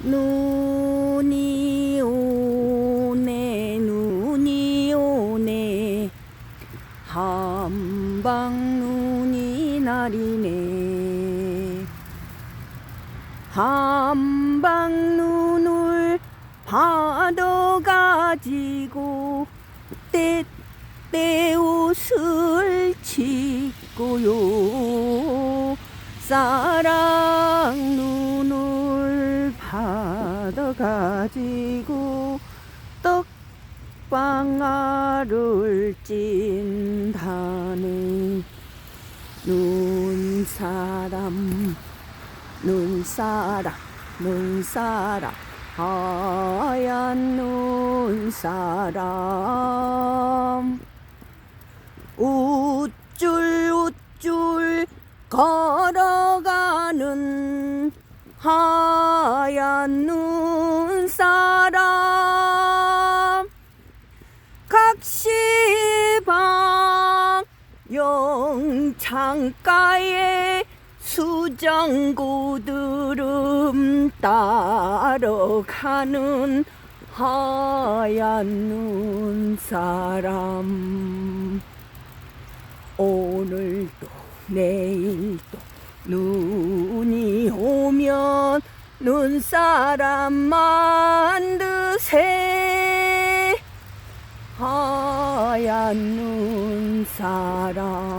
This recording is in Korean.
눈이 오네 눈이 오네. 한방 눈이 나리네. 한방 눈을 받아가지고 때때 옷을 짓고요. 사랑 받아 가지고 떡방아를 찐다네. 눈사람 눈사람 눈사람 하얀 눈사람. 우쭐 우쭐 걸어가는 하얀 눈 사람. 각시방 영창가에 수정구드름 따러 가는 하얀 눈 사람. 오늘도 내일도 오면 눈사람 만드세. 하얀 눈사람.